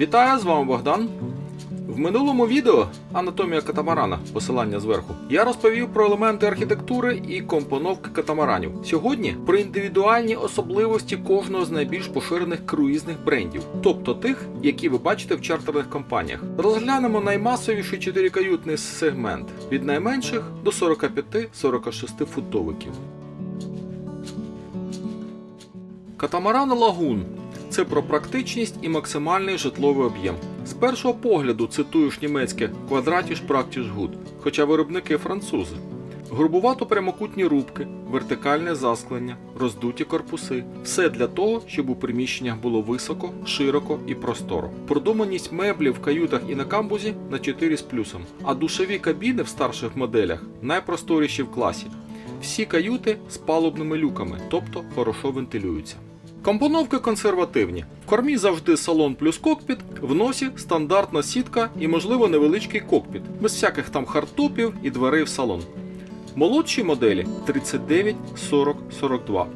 Вітаю, з вами Богдан. В минулому відео Анатомія катамарана, посилання зверху, я розповів про елементи архітектури і компоновки катамаранів. Сьогодні про індивідуальні особливості кожного з найбільш поширених круїзних брендів, тобто тих, які ви бачите в чартерних компаніях. Розглянемо наймасовіший чотирикаютний сегмент від найменших до 45-46 футовиків. Катамаран Лагун це про практичність і максимальний житловий об'єм. З першого погляду цитуєш німецьке квадратіш практіш гуд, хоча виробники французи. Грубувато прямокутні рубки, вертикальне засклення, роздуті корпуси все для того, щоб у приміщеннях було високо, широко і просторо. Продуманість меблів в каютах і на камбузі на 4 з плюсом, а душові кабіни в старших моделях найпросторіші в класі. Всі каюти з палубними люками, тобто хорошо вентилюються. Компоновки консервативні. В кормі завжди салон плюс кокпіт, в носі стандартна сітка і, можливо, невеличкий кокпіт, без всяких там хардтопів і дверей в салон. Молодші моделі 39, 40, 42.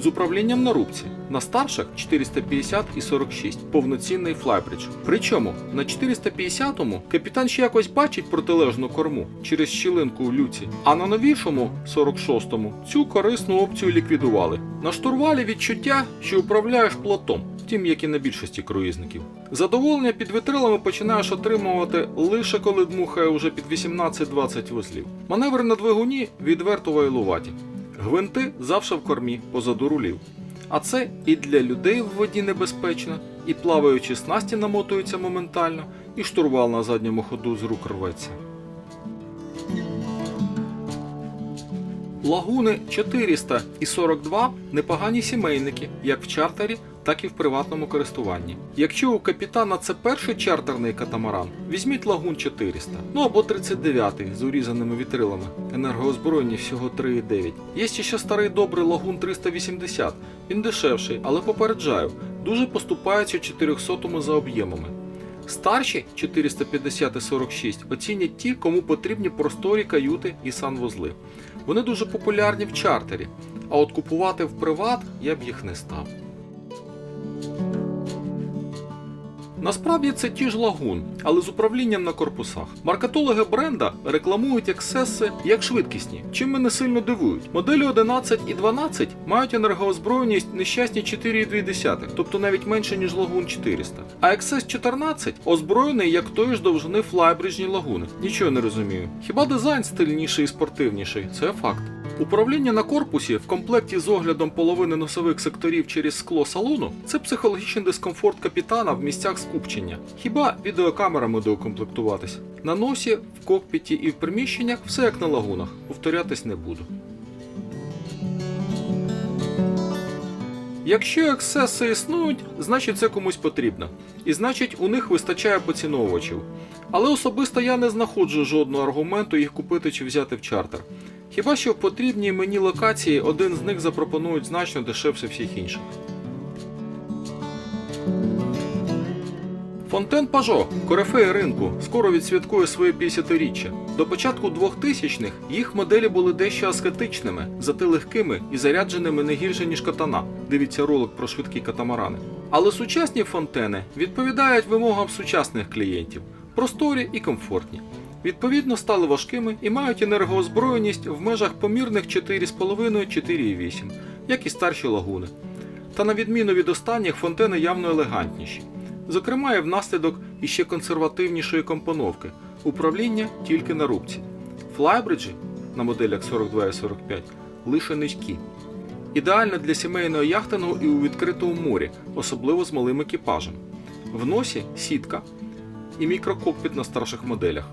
З управлінням на рубці. На старших 450 і 46, повноцінний флайбридж. Причому на 450-му капітан ще якось бачить протилежну корму через щілинку в люці, а на новішому 46-му цю корисну опцію ліквідували. На штурвалі відчуття, що управляєш плотом, втім, як і на більшості круїзників. Задоволення під вітрилами починаєш отримувати лише коли дмухає уже під 18-20 вузлів. Маневри на двигуні відверто вайлуваті. Гвинти завше в кормі позаду рулів. А це і для людей в воді небезпечно, і плаваючі снасті намотуються моментально, і штурвал на задньому ходу з рук рветься. Лагуни 400 і 42 непогані сімейники, як в чартері, так і в приватному користуванні. Якщо у капітана це перший чартерний катамаран, візьміть лагун 400, ну або 39 з урізаними вітрилами, енергоозброєння всього 3,9. Є ще старий добрий лагун 380, він дешевший, але попереджаю, дуже поступається 400 за об'ємами. Старші 450 і 46 оцінять ті, кому потрібні просторі каюти і санвузли. Вони дуже популярні в чартері, а от купувати в приват я б їх не став. Насправді це ті ж лагун, але з управлінням на корпусах. Маркетологи бренда рекламують ексеси як швидкісні, чим мене сильно дивують. Моделі 11 і 12 мають енергоозброєність нещасні 4,2, тобто навіть менше ніж лагун 400. А XS 14 озброєний як тої ж довжини флайбриджні лагуни. Нічого не розумію. Хіба дизайн стильніший і спортивніший? Це факт. Управління на корпусі в комплекті з оглядом половини носових секторів через скло салону це психологічний дискомфорт капітана в місцях скупчення. Хіба відеокамерами доукомплектуватись? На носі, в кокпіті і в приміщеннях все як на лагунах. Повторятись не буду. Якщо ексеси існують, значить це комусь потрібно. І значить у них вистачає поціновувачів. Але особисто я не знаходжу жодного аргументу їх купити чи взяти в чартер. Хіба що в потрібній мені локації один з них запропонують значно дешевше всіх інших. Фонтен Пажо, корифеї ринку, скоро відсвяткує своє 50-річчя. До початку 2000-х їх моделі були дещо аскетичними, зате легкими і зарядженими не гірше, ніж катана. Дивіться ролик про швидкі катамарани. Але сучасні фонтени відповідають вимогам сучасних клієнтів, просторі і комфортні. Відповідно, стали важкими і мають енергоозброєність в межах помірних 4,5-4,8, як і старші лагуни. Та на відміну від останніх, фонтени явно елегантніші. Зокрема, і внаслідок іще консервативнішої компоновки управління тільки на рубці. Флайбриджі на моделях 42 і 45 лише низькі. Ідеально для сімейного яхтингу і у відкритому морі, особливо з малим екіпажем. В носі сітка і мікрококпіт на старших моделях.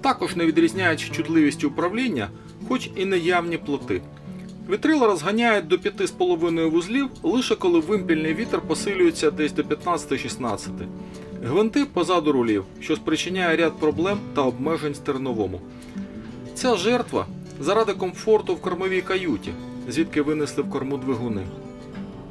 Також не відрізняють чутливістю управління, хоч і неявні плоти. Вітрила розганяють до 5,5 вузлів лише коли вимпільний вітер посилюється десь до 15-16. Гвинти позаду рулів, що спричиняє ряд проблем та обмежень стерновому. Ця жертва заради комфорту в кормовій каюті, звідки винесли в корму двигуни.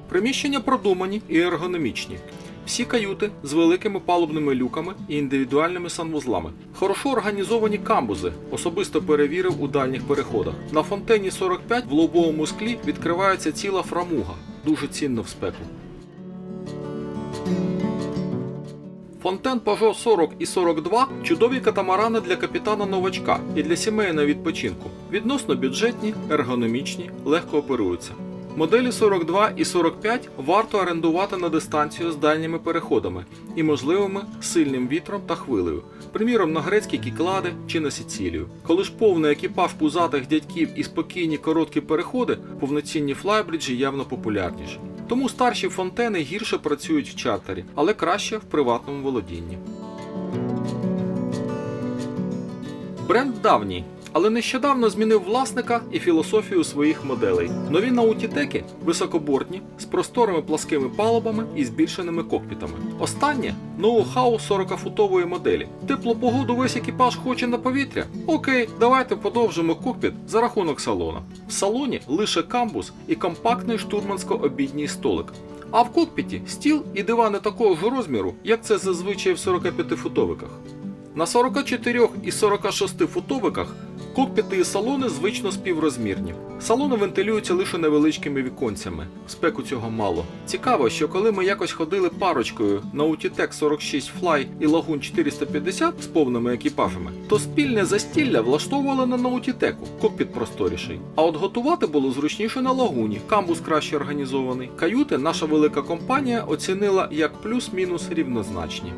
Приміщення продумані і ергономічні. Всі каюти з великими палубними люками і індивідуальними санвузлами. Хорошо організовані камбузи, особисто перевірив у дальніх переходах. На фонтені 45 в лобовому склі відкривається ціла фрамуга, дуже цінно в спеку. Фонтен Peugeot 40 і 42 чудові катамарани для капітана новачка і для сімейного відпочинку. Відносно бюджетні, ергономічні, легко оперуються. Моделі 42 і 45 варто орендувати на дистанцію з дальніми переходами і можливими сильним вітром та хвилею, приміром на грецькі кіклади чи на Сицилію. Коли ж повний екіпаж пузатих дядьків і спокійні короткі переходи, повноцінні флайбриджі явно популярніші. Тому старші фонтени гірше працюють в чартері, але краще в приватному володінні. Бренд давній, але нещодавно змінив власника і філософію своїх моделей. Нові наутітеки високобортні, з просторими пласкими палубами і збільшеними кокпітами. Останнє ноу-хау 40-футової моделі. Теплу погоду весь екіпаж хоче на повітря. Окей, давайте подовжимо кокпіт за рахунок салона. В салоні лише камбус і компактний штурмансько-обідній столик. А в кокпіті стіл і дивани такого ж розміру, як це зазвичай в 45-футовиках. На 44 і 46 футовиках кокпіти і салони звично співрозмірні. Салони вентилюються лише невеличкими віконцями. Спеку цього мало. Цікаво, що коли ми якось ходили парочкою на Utitech 46 Fly і Lagoon 450 з повними екіпажами, то спільне застілля влаштовували на наутітеку, кокпіт просторіший. А от готувати було зручніше на лагуні, камбус краще організований. Каюти наша велика компанія оцінила як плюс-мінус рівнозначні.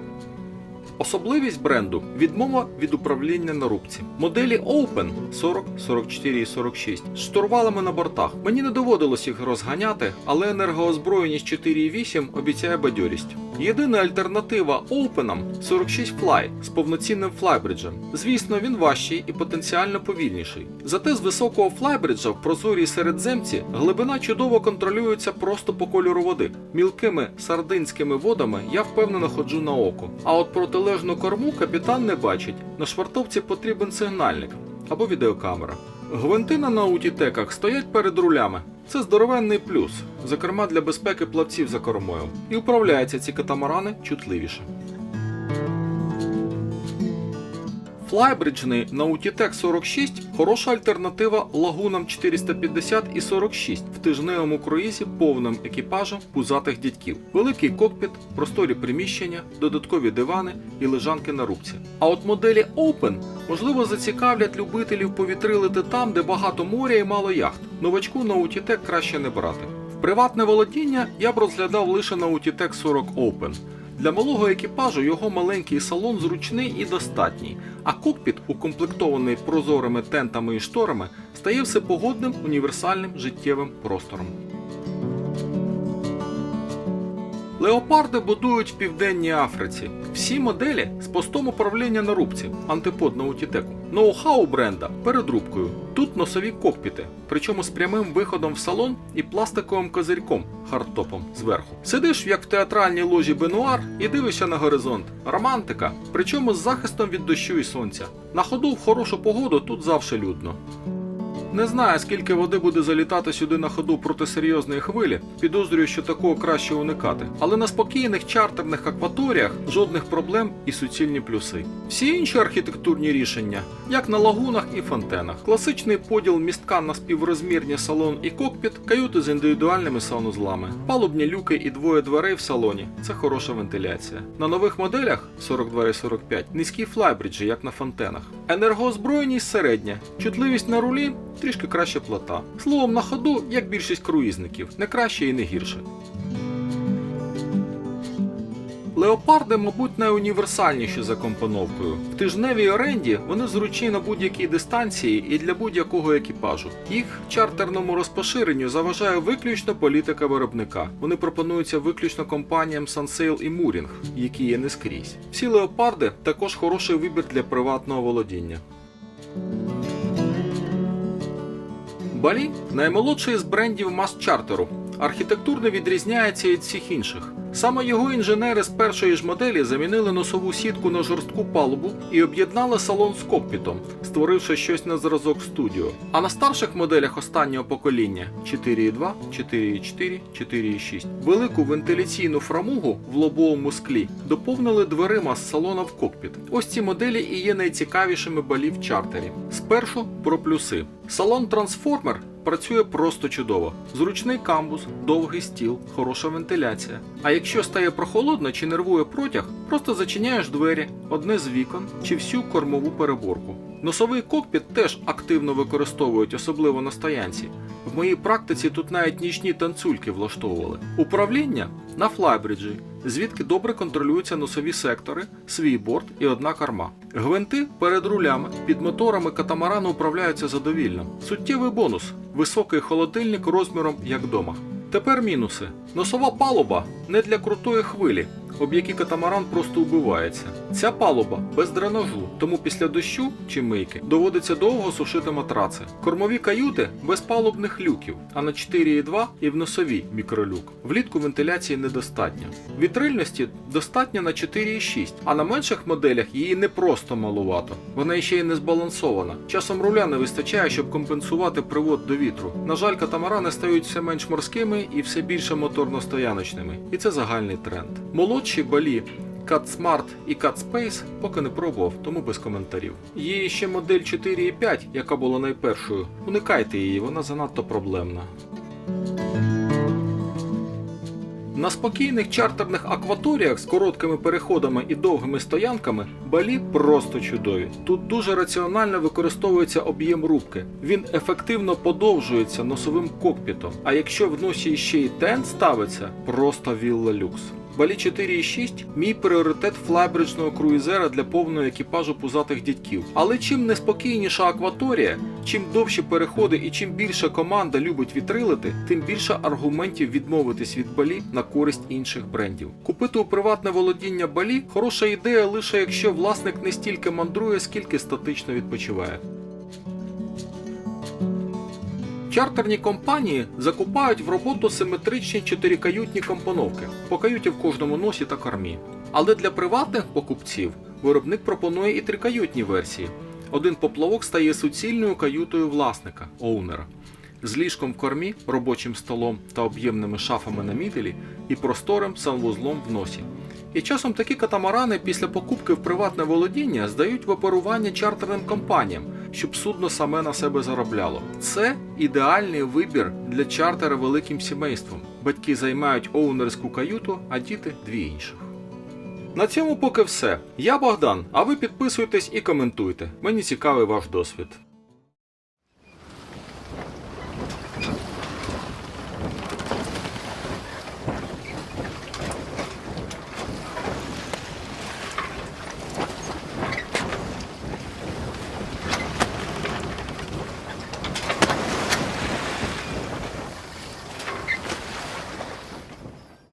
Особливість бренду відмова від управління на рубці. Моделі Open 40, 44 і 46 з штурвалами на бортах. Мені не доводилось їх розганяти, але енергоозброєність 4.8 обіцяє бадьорість. Єдина альтернатива Open 46 Fly з повноцінним флайбриджем. Звісно, він важчий і потенціально повільніший. Зате з високого флайбриджа в прозорій середземці глибина чудово контролюється просто по кольору води. Мілкими сардинськими водами я впевнено ходжу на око. А от протилежну корму капітан не бачить. На швартовці потрібен сигнальник або відеокамера. Гвинти на наутітеках стоять перед рулями. Це здоровенний плюс, зокрема для безпеки плавців за кормою. І управляються ці катамарани чутливіше. Флайбриджний Nautitech 46 хороша альтернатива лагунам 450 і 46 в тижневому круїзі повним екіпажем пузатих дядьків. Великий кокпіт, просторі приміщення, додаткові дивани і лежанки на рубці. А от моделі Open можливо зацікавлять любителів повітрилити там, де багато моря і мало яхт. Новачку Nautitech краще не брати. В приватне володіння я б розглядав лише Nautitech 40 Open. Для малого екіпажу його маленький салон зручний і достатній, а кокпіт, укомплектований прозорими тентами і шторами, стає всепогодним універсальним життєвим простором. Леопарди будують в Південній Африці. Всі моделі з постом управління на рубці, антипод на утітеку. Ноу-хау бренда перед рубкою. Тут носові кокпіти, причому з прямим виходом в салон і пластиковим козирьком хардтопом зверху. Сидиш як в театральній ложі Бенуар і дивишся на горизонт. Романтика, причому з захистом від дощу і сонця. На ходу в хорошу погоду тут завжди людно. Не знаю, скільки води буде залітати сюди на ходу проти серйозної хвилі. Підозрюю, що такого краще уникати. Але на спокійних чартерних акваторіях жодних проблем і суцільні плюси. Всі інші архітектурні рішення, як на лагунах і фонтенах, класичний поділ містка на співрозмірні салон і кокпіт, каюти з індивідуальними санузлами, палубні люки і двоє дверей в салоні це хороша вентиляція. На нових моделях 42 і 45 низькі флайбриджі, як на фонтенах. Енергоозброєність середня, чутливість на рулі трішки краще плота. Словом, на ходу, як більшість круїзників, не краще і не гірше. Леопарди, мабуть, найуніверсальніші за компоновкою. В тижневій оренді вони зручні на будь-якій дистанції і для будь-якого екіпажу. Їх чартерному розпоширенню заважає виключно політика виробника. Вони пропонуються виключно компаніям Sunsail і Mooring, які є не скрізь. Всі леопарди також хороший вибір для приватного володіння. Балі наймолодший з брендів мас-чартеру. Архітектурно відрізняється від всіх інших. Саме його інженери з першої ж моделі замінили носову сітку на жорстку палубу і об'єднали салон з кокпітом, створивши щось на зразок студіо. А на старших моделях останнього покоління 4.2, 4.4, 4.6 велику вентиляційну фрамугу в лобовому склі доповнили дверима з салона в кокпіт. Ось ці моделі і є найцікавішими балі в чартері. Спершу про плюси. Салон трансформер працює просто чудово. Зручний камбус, довгий стіл, хороша вентиляція. А якщо стає прохолодно чи нервує протяг, просто зачиняєш двері, одне з вікон чи всю кормову переборку. Носовий кокпіт теж активно використовують, особливо на стоянці. В моїй практиці тут навіть нічні танцюльки влаштовували. Управління на флайбриджі, звідки добре контролюються носові сектори, свій борт і одна корма. Гвинти перед рулями під моторами катамарану управляються задовільно. Суттєвий бонус високий холодильник розміром як вдома. Тепер мінуси. Носова палуба не для крутої хвилі, об якій катамаран просто убивається. Ця палуба без дренажу, тому після дощу чи мийки доводиться довго сушити матраци. Кормові каюти без палубних люків, а на 4,2 і в носовій мікролюк. Влітку вентиляції недостатньо. Вітрильності достатньо на 4,6, а на менших моделях її не просто малувато. Вона ще й не збалансована. Часом руля не вистачає, щоб компенсувати привод до вітру. На жаль, катамарани стають все менш морськими і все більше моторно-стояночними. І це загальний тренд. Молодші балі Cat Smart і Cat Space поки не пробував, тому без коментарів. Є ще модель 4.5, яка була найпершою. Уникайте її, вона занадто проблемна. На спокійних чартерних акваторіях з короткими переходами і довгими стоянками балі просто чудові. Тут дуже раціонально використовується об'єм рубки. Він ефективно подовжується носовим кокпітом. А якщо в носі ще й тент ставиться, просто вілла люкс. Балі 4.6 мій пріоритет флайбриджного круїзера для повного екіпажу пузатих дядьків. Але чим неспокійніша акваторія, чим довші переходи і чим більше команда любить вітрилити, тим більше аргументів відмовитись від балі на користь інших брендів. Купити у приватне володіння балі хороша ідея лише якщо власник не стільки мандрує, скільки статично відпочиває. Чартерні компанії закупають в роботу симетричні чотирикаютні компоновки по каюті в кожному носі та кормі. Але для приватних покупців виробник пропонує і трикаютні версії. Один поплавок стає суцільною каютою власника оунера з ліжком в кормі, робочим столом та об'ємними шафами на мітелі і просторим санвузлом в носі. І часом такі катамарани після покупки в приватне володіння здають в оперування чартерним компаніям, щоб судно саме на себе заробляло. Це ідеальний вибір для чартера великим сімейством. Батьки займають оунерську каюту, а діти дві інших. На цьому поки все. Я Богдан, а ви підписуйтесь і коментуйте. Мені цікавий ваш досвід.